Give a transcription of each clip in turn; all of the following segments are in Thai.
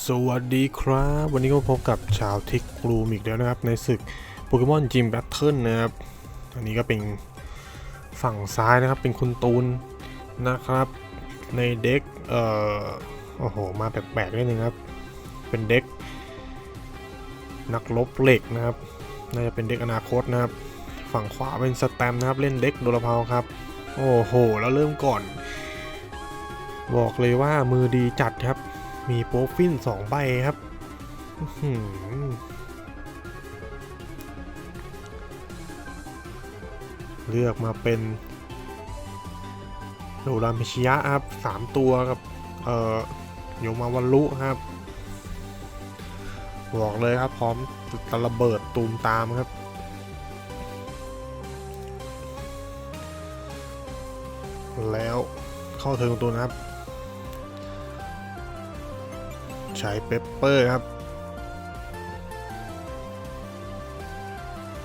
สวัสดีครับ วันนี้ก็พบกับชาวทิกกรูมอีกแล้วนะครับ ในศึกโปเกมอนจิมแบทเทิลนะครับ อันนี้ก็เป็นฝั่งซ้ายนะครับ เป็นคุณตูนนะครับ ในเด็กเอ่อโอ้โห มาแปลกๆนิดนึงครับ เป็นเด็ก นักลบเหล็กนะครับ น่าจะเป็นเด็กอนาคตนะครับ ฝั่งขวาเป็นสแตมนะครับ เล่นเด็กโดราพาครับ โอ้โห แล้วเริ่มก่อน บอกเลยว่ามือดีจัดครับ มีโปรฟินสองใบครับเลือกมาเป็นโดรามิชิยะครับสามตัวกับ เอ่อโยมาวันลุครับ บอกเลยครับ พร้อมตะระเบิดตูมตามครับ แล้วเข้าเทิงตัวนะครับ ใช้เปปเปอร์ครับ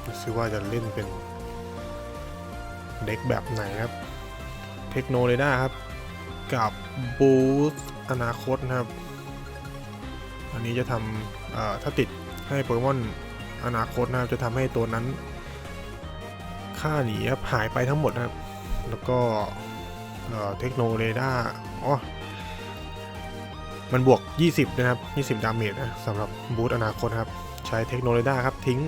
ดูซิว่าจะเล่นเป็นเด็กแบบไหนครับเทคโนโลยีครับ กับบูสอนาคตนะครับ อันนี้จะทำถ้าติดให้โปเกมอนอนาคตนะครับ จะทำให้ตัวนั้น ค่าหนีครับหายไปทั้งหมดนะครับ แล้วก็เอ่อเทคโนโลยีอ๋อ มันบวก 20 นะครับ 20 ดาเมจนะสำหรับบูตอนาคตครับ ใช้เทคโนโลยีครับ ทิ้ง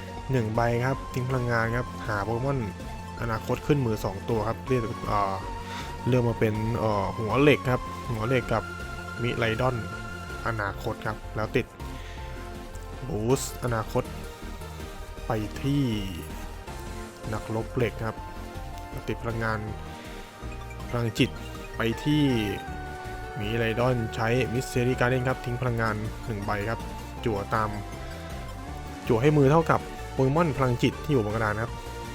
1 ใบครับ ทิ้งพลังงานครับ หาโปเกมอนอนาคตขึ้นมือ 2 ตัวครับ เรียกเอ่อเลือกมาเป็นหัวเหล็กครับ หัวเหล็กกับมิไรดอนอนาคตครับ แล้วติดบูสอนาคต ไปที่นักลบเหล็กครับ ติดพลังงานพลังจิตไปที่ มีไรดอนใช้มิสเซอรี่การ์เดนครับ ทิ้งพลังงาน1ใบครับ จั่วตาม จั่วให้มือเท่ากับโปเกมอนพลังจิตที่อยู่บนกระดานครับ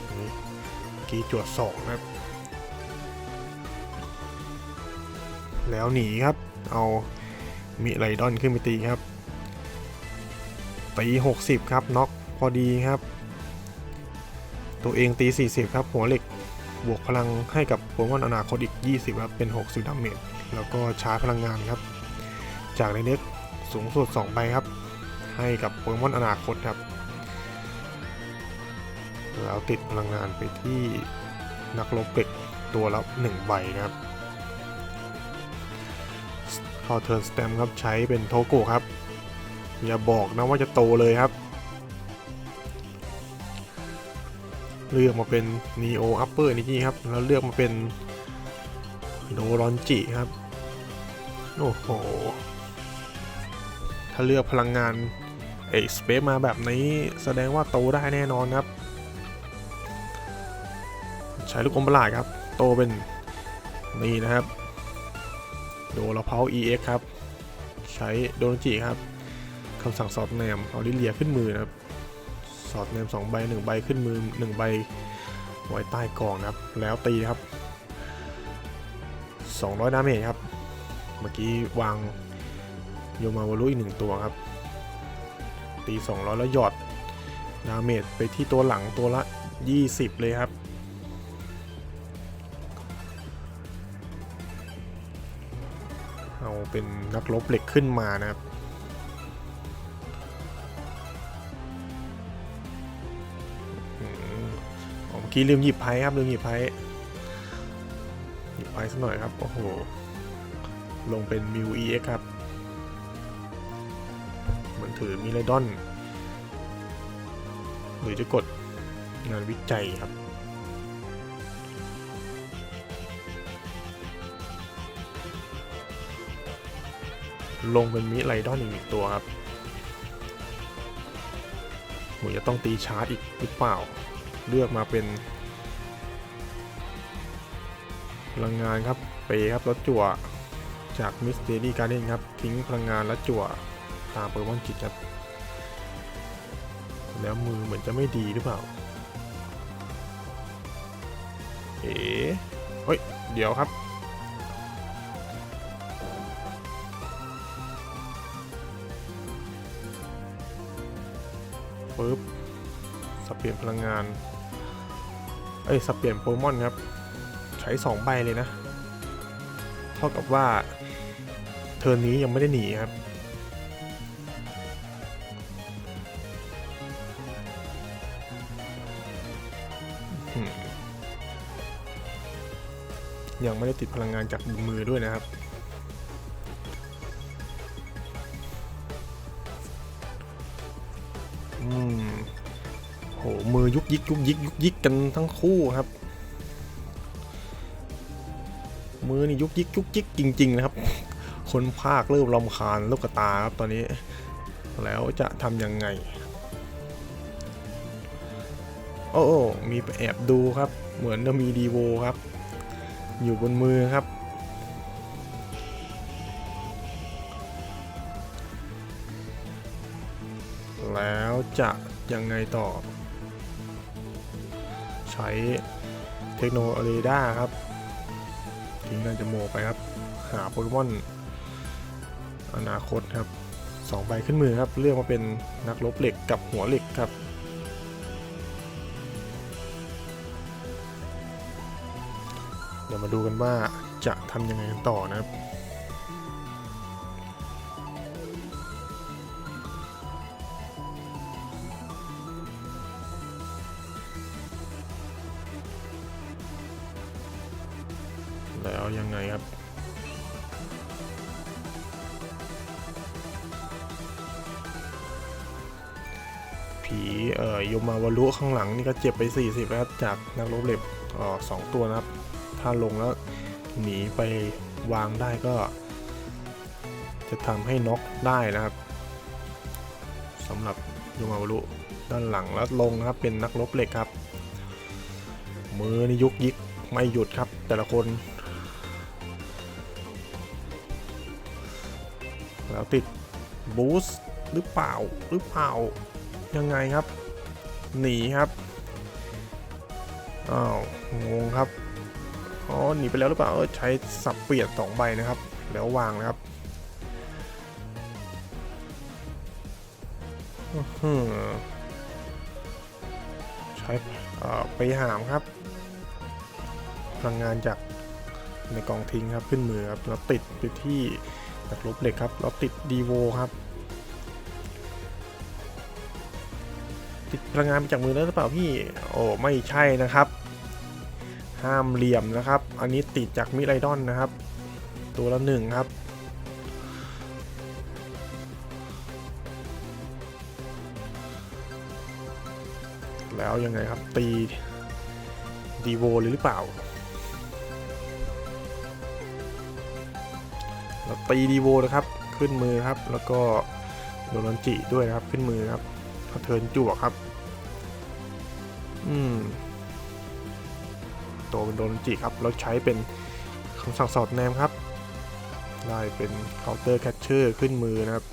อันนี้เมื่อกี้จั่ว2นะครับ แล้วหนีครับ เอามิไรดอนขึ้นไปตีครับตี 60 ครับน็อกพอดีครับ ตัวเองตี 40 ครับ หัวเหล็กบวกพลังให้กับโปเกมอนอนาคตอีก 20 ครับ เป็น 60ดาเมจ แล้วก็ชาร์จพลังงานครับ จากในเน็ตสูงสุด2ใบครับ ให้กับโปเกมอนอนาคตครับ แล้วติดพลังงานไปที่นักลบเป็กตัวละ1ใบนะครับพอเทิร์นสเต็มครับใช้เป็นโทโกครับ อย่าบอกนะว่าจะโตเลยครับ เลือกมาเป็น Neo Upper นี่ครับ แล้วเลือกมาเป็น โดรอนจิครับ โอ้โห ถ้าเลือกพลังงานเอ็กสเปมาแบบนี้แสดงว่าโตได้แน่นอนครับ ใช้ลูกอมประหลาดครับ โตเป็นนี่นะครับ โดราเพา EX ครับ ใช้โดรนจิครับคำสั่งสอดแนมเอาลิเลียขึ้นมือนะครับ สอดแนม2ใบ1ใบขึ้นมือ 1 ใบไว้ใต้กล่องนะครับ แล้วตีครับ 200 ดาเมจครับ เมื่อกี้วางโยมาวารุอีกหนึ่งตัวครับ ตี 200 แล้วหยอดดาเมจไปที่ตัวหลังตัวละ 20 เลยครับ เอาเป็นนักลบเหล็กขึ้นมานะครับเมื่อกี้ลืมหยิบไพ่ครับลืมหยิบไพ่ ไพ่สักหน่อยครับ โอ้โห ลงเป็นมิว EX ครับเหมือนถือมิเลดอน หรือจะกดงานวิจัยครับลงเป็นมิไลดอนอีกหนึ่งตัวครับหมูจะต้องตีชาร์จอีกหรือเปล่า เลือกมาเป็น พลังงานครับเปครับแล้วจั่วจากมิสเตอรี่การ์เดนครับ ทิ้งพลังงานแล้วจั่วตามโปเกมอนจิตครับ แล้วมือเหมือนจะไม่ดีหรือเปล่า เอ๋เฮ้ย เดี๋ยวครับปึ๊บสับเปลี่ยนพลังงาน เอ้ยสับเปลี่ยนโปเกมอนครับ ใช้สองใบเลยนะ เท่ากับว่า เทอร์นนี้ยังไม่ได้หนีครับยังไม่ได้ติดพลังงานจากมือด้วยนะครับ อืม โห มือยุกยิกยุกยิกยุกยิกกันทั้งคู่ครับ มือนี่ยุกยิกยุกยิกจริง ๆ นะครับ คนภาคเริ่มรำคาญลูกตาครับตอนนี้ แล้วจะทำยังไง โอ้โอ้มีไปแอบดูครับ เหมือนจะมีดีโวครับ อยู่บนมือครับแล้วจะยังไงต่อ ใช้เทคโนโลยีด้าครับ ทิ้งนันจะโมไปครับ หาโปเกมอนอนาคตครับสองใบขึ้นมือครับ เลือกมาเป็นนักลบเหล็กกับหัวเหล็กครับ เดี๋ยวมาดูกันว่าจะทำยังไงกันต่อนะครับ ผีเอ่อยมาวารุข้างหลังนี่ก็เจ็บไป 40 แล้วครับจากนักรบเหล็กเอ่อสองตัวนะครับ ถ้าลงแล้วหนีไปวางได้ก็ จะทำให้น็อกได้นะครับสำหรับยมาวารุด้านหลังแล้วลงนะครับเป็นนักรบเหล็กครับ มือนี่ยุกยิกไม่หยุดครับแต่ละคน แล้วติดบูสต์หรือเปล่าหรือเปล่า ยังไงครับ หนีครับอ้าวงงครับอ๋อหนีไปแล้วหรือเปล่าเออใช้สับเปลี่ยนสองใบนะครับ แล้ววางนะครับใช้ไปหามครับ พลังงานจากในกองทิ้งครับขึ้นมือครับแล้วติดไปที่นักลบเหล็กครับแล้วติดดีโวครับ ติดพลังงานมาจากมือแล้วหรือเปล่าพี่โอ้ไม่ใช่นะครับ ห้ามเหลี่ยมนะครับ อันนี้ติดจากมิไรดอนนะครับ ตัวละหนึ่งครับแล้วยังไงครับ ตีดีโวเลยหรือเปล่าแล้วตีดีโวนะครับ ขึ้นมือครับ แล้วก็โดนจิด้วยนะครับ ขึ้นมือครับเทินจั่วครับ อืมโตเป็นโดนรันจิครับ แล้วใช้เป็นคำสั่งสอดแนมครับ ได้เป็นเคาน์เตอร์แคชเชอร์ขึ้นมือนะครับ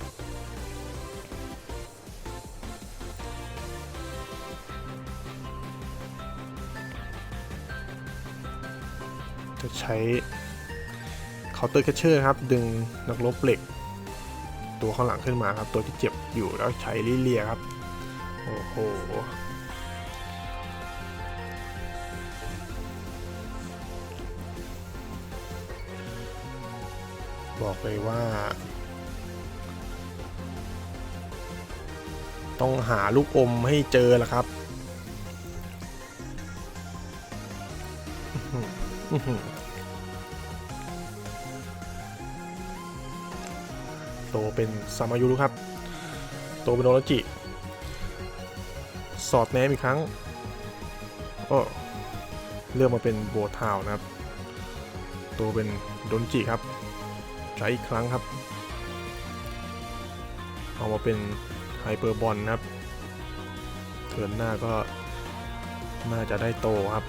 จะใช้เคาน์เตอร์แคชเชอร์ครับ ดึงนักรบเหล็ก ตัวข้างหลังขึ้นมาครับ ตัวที่เจ็บอยู่แล้วใช้ลิเลียครับ โอ้โห บอกเลยว่า ต้องหาลูกอมให้เจอละครับโตเป็นซามายุรุครับ โตเป็นโนรจิ สอดแนมอีกครั้งก็เลือกมาเป็นโบทาวนะครับโตเป็นดนจิครับ ใช้อีกครั้งครับ เอามาเป็นไฮเปอร์บอลนะครับเทินหน้าก็น่าจะได้โตครับ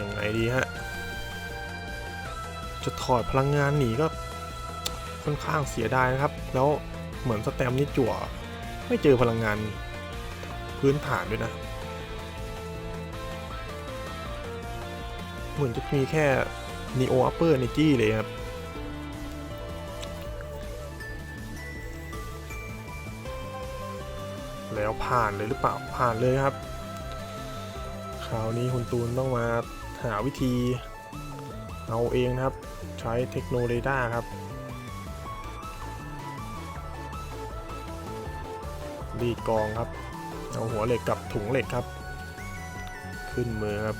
ยังไงดีฮะ จะถอดพลังงานหนีก็ค่อนข้างเสียดายนะครับ แล้วเหมือนสแตมนี่จั่ว ไม่เจอพลังงาน พื้นฐานด้วยนะ เหมือนจะมีแค่ Neo Upper Energy เลยครับ แล้วผ่านเลยหรือเปล่า ผ่านเลยครับ คราวนี้คุณตูนต้องมาหาวิธี เอาเองนะครับ ใช้เทคโนโลยีครับรีกองครับ เอาหัวเหล็กกับถุงเหล็กครับ ขึ้นมือครับ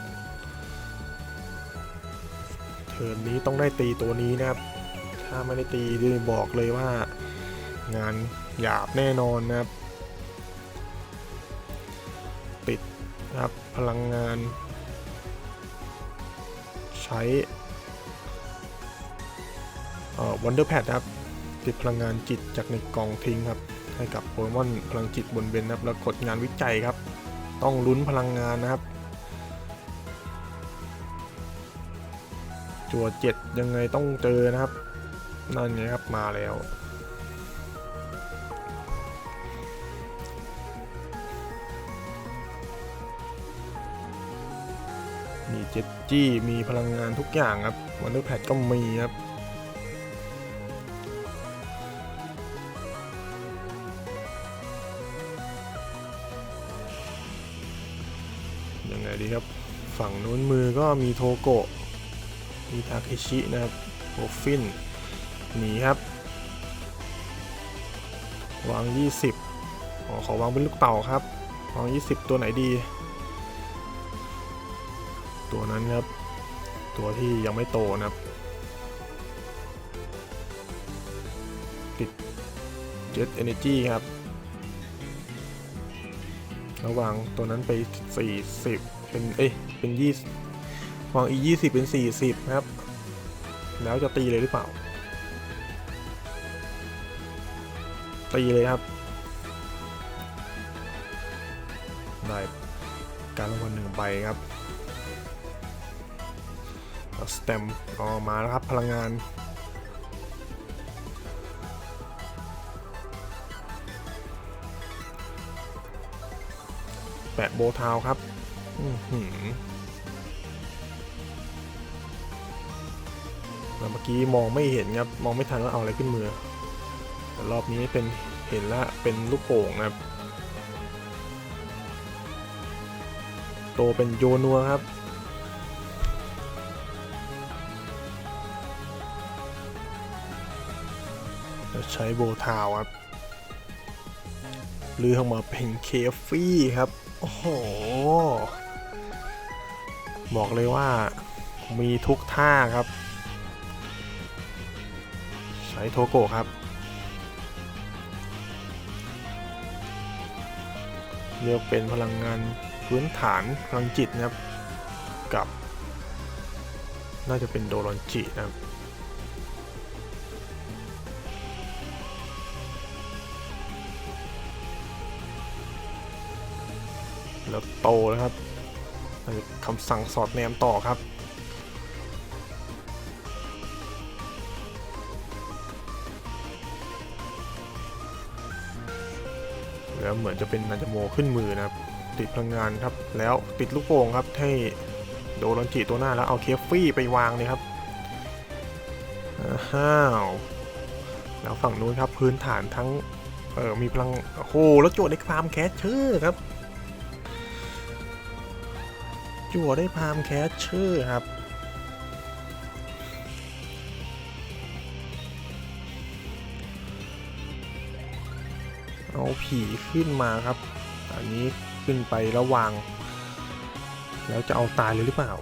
เทิร์นนี้ต้องได้ตีตัวนี้นะครับ ถ้าไม่ได้ตีดิบอกเลยว่า งานหยาบแน่นอนนะครับ ปิดนะครับพลังงาน ใช้เอ่อวันเดอร์แพดครับติดพลังงานจิตจากในกล่องทิ้งครับ ให้กับโปเกมอนพลังจิตบนเบนนะครับแล้วกดงานวิจัยครับ ต้องลุ้นพลังงานนะครับ จัวเจ็ดยังไงต้องเจอนะครับ นั่นไงครับมาแล้วมีเจ็ตจี้มีพลังงานทุกอย่างครับวันเดอร์แพดก็มีครับ ฝั่งนู้นมือก็มีโทโกะ มีทาเคชินะครับโอฟิน หนีครับ วาง 20อ๋อขอวางเป็นลูกเต่าครับ วาง 20 ตัวไหนดี ตัวนั้นครับ ตัวที่ยังไม่โตนะครับ ติด Jet Energy ครับระหว่างตัวนั้นไป 40 เป็น เอ้ย เป็น20วางอี20เป็น40นะครับ แล้วจะตีเลยหรือเปล่า ตีเลยครับ ได้การรางวัลหนึ่งใบครับสเต็มออกมาแล้วครับ พลังงานแปะโบทาวครับ เมื่อกี้มองไม่เห็นครับ มองไม่ทันว่าเอาอะไรขึ้นมือ แต่รอบนี้เป็นเห็นแล้วเป็นลูกโป่งนะครับ โตเป็นโยนัวครับใช้โบทาวครับลือกมาเป็นเคฟฟี่ครับ โอ้โห บอกเลยว่ามีทุกท่าครับ ใช้โทโกะครับเลือกเป็นพลังงานพื้นฐานพลังจิตนะครับ กับ น่าจะเป็นโดรอนจินะครับแล้วโตแล้วครับ คำสั่งสอดแนมต่อครับ แล้วเหมือนจะเป็นนาจโมขึ้นมือนะครับ ติดพลังงานครับ แล้วติดลูกโป่งครับให้โดรอนจิตัวหน้าแล้วเอาเคฟฟี่ไปวางเลยครับอ้าวแล้วฝั่งนู้นครับพื้นฐานทั้งเออมีพลังโอ้โหแล้วโจทย์ในความแคชเชอร์ครับ จั่วได้พามแคชเชอร์ครับ เอาผีขึ้นมาครับ อันนี้ขึ้นไประว่างแล้วจะเอาตายเลยหรือเปล่า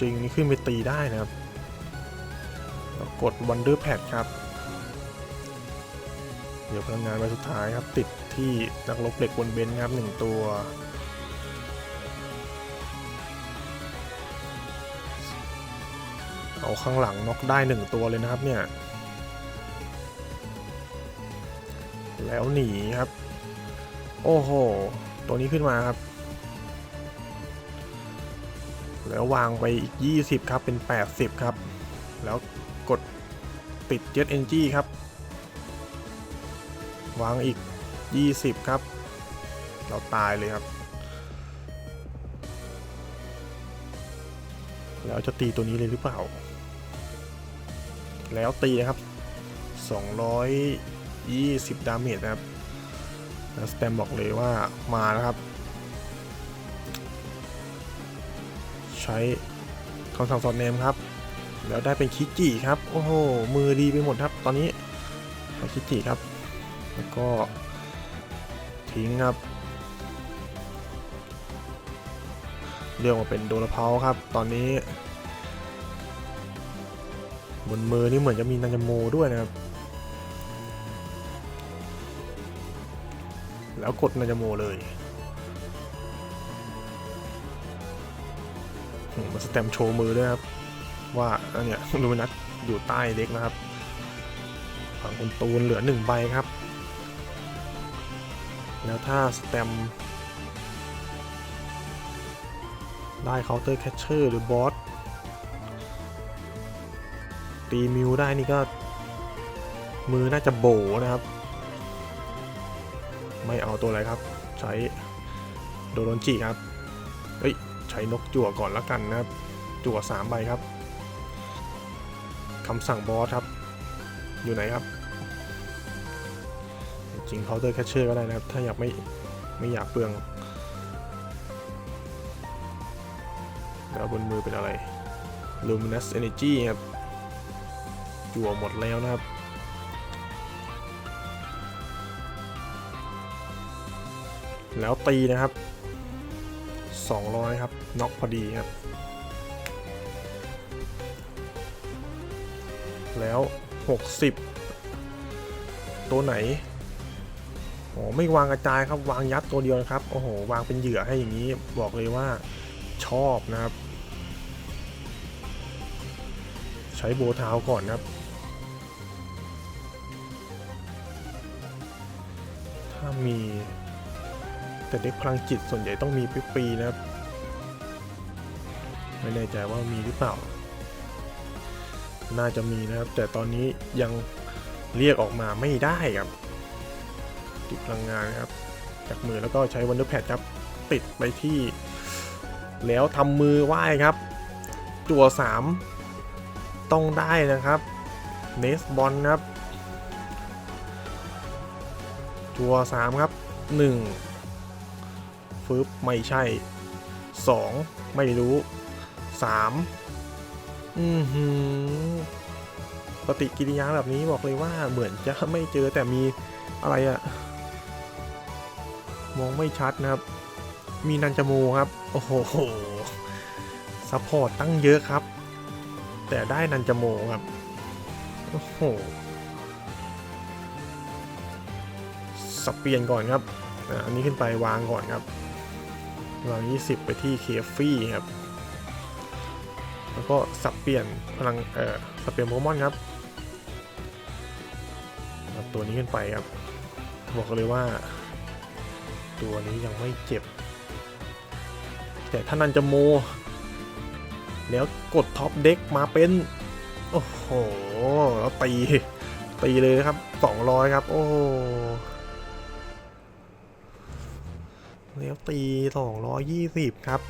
จริงนี่ขึ้นไปตีได้นะครับแล้วกด Wonder Pad ครับ เดี๋ยวพลังงานใบสุดท้ายครับ ติดที่นักลบเหล็กบนเบนซ์ครับหนึ่งตัวเอาข้างหลังน็อกได้หนึ่งตัวเลยนะครับเนี่ย แล้วหนีครับ โอ้โห ตัวนี้ขึ้นมาครับ แล้ววางไปอีก 20 ครับเป็น 80 ครับ แล้วกดติด Jet Energy ครับ วางอีก 20 ครับ เราตายเลยครับ แล้วจะตีตัวนี้เลยหรือเปล่า แล้วตีนะครับ 220 ดาเมจนะครับแล้วสแตมบอกเลยว่ามาแล้วครับ ใช้คำสั่งสอดเนมครับ แล้วได้เป็นคิจิครับ โอ้โห มือดีไปหมดครับ ตอนนี้คิจิครับ แล้วก็ทิ้งครับ เรียกว่าเป็นโดราเพาครับ ตอนนี้ บนมือนี่เหมือนจะมีนันจโมด้วยนะครับ แล้วกดนันจโมเลยมมาสแตมโชว์มือด้วยครับ ว่าอันเนี้ยลูมินัสอยู่ใต้เด็กนะครับฝั่งคุณตูนเหลือหนึ่งใบครับ แล้วถ้าสแตมได้เคาน์เตอร์แคชเชอร์หรือบอสตีมิวได้นี่ก็ มือน่าจะโบนะครับ ไม่เอาตัวอะไรครับ ใช้โดโรนจิครับ เฮ้ย ใช้นกจั่วก่อนละกันนะครับ จั่วสามใบครับคำสั่งบอสครับ อยู่ไหนครับ จริงเคาน์เตอร์แคชเชอร์ก็ได้นะครับ ถ้าอยากไม่ไม่อยากเปลือง แล้วบนมือเป็นอะไร Luminous Energy ครับจั่วหมดแล้วนะครับแล้วตีนะครับ 200 ครับ น็อกพอดีครับ แล้ว 60 ตัวไหน โอ้ไม่วางกระจายครับวางยัดตัวเดียวครับโอ้โหวางเป็นเหยื่อให้อย่างนี้บอกเลยว่าชอบนะครับ ใช้โบเท้าก่อนนะครับ ถ้ามีแต่เด็กพลังจิตส่วนใหญ่ต้องมีปีปีนะครับ ไม่แน่ใจว่ามีหรือเปล่า น่าจะมีนะครับ แต่ตอนนี้ยังเรียกออกมาไม่ได้ครับ ติดพลังงานครับ จากมือแล้วก็ใช้วันเดอร์แพดครับ ติดไปที่ แล้วทำมือไหว้ครับ จั่ว 3 ต้องได้นะครับเนสบอลครับ จั่ว 3 ครับ 1 ฟึบไม่ใช่ 2 ไม่รู้ 3 อือหือปฏิกิริยาแบบนี้บอกเลยว่าเหมือนจะไม่เจอแต่มีอะไรอะ มองไม่ชัดนะครับ มีนันจาโมครับ โอ้โหซัพพอร์ตตั้งเยอะครับ แต่ได้นันจาโมครับ โอ้โหสับเปลี่ยนก่อนครับอันนี้ขึ้นไปวางก่อนครับวาง 20 ไปที่เคฟฟี่ครับ แล้วก็สับเปลี่ยนพลัง เอ่อ สับเปลี่ยนโปเกมอนครับตัวนี้ขึ้นไปครับ บอกเลยว่า ตัวนี้ยังไม่เจ็บ แต่ถ้านันจะโม แล้วกดท็อปเด็กมาเป็น โอ้โห แล้วตี ตีเลยนะครับ 200 ครับ โอ้โหแล้วตี 220 ครับ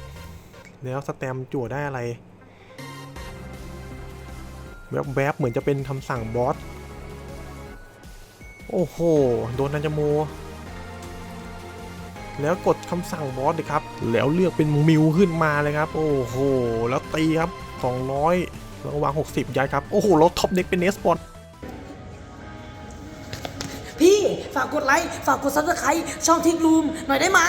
แล้วสแตมจั่วได้อะไร แวบๆ เหมือนจะเป็นคำสั่งบอส โอ้โห โดนนันจาโม แล้วกดคำสั่งบอสเลยครับ แล้วเลือกเป็นมิวขึ้นมาเลยครับ โอ้โห แล้วตีครับ 200แล้ววาง 60 ย้ายครับ โอ้โหแล้วท็อปเด็กเป็นเนสปอตพี่ ฝากกดไลค์ ฝากกดซับสไครต์ช่องทิกลูมหน่อยได้ไหม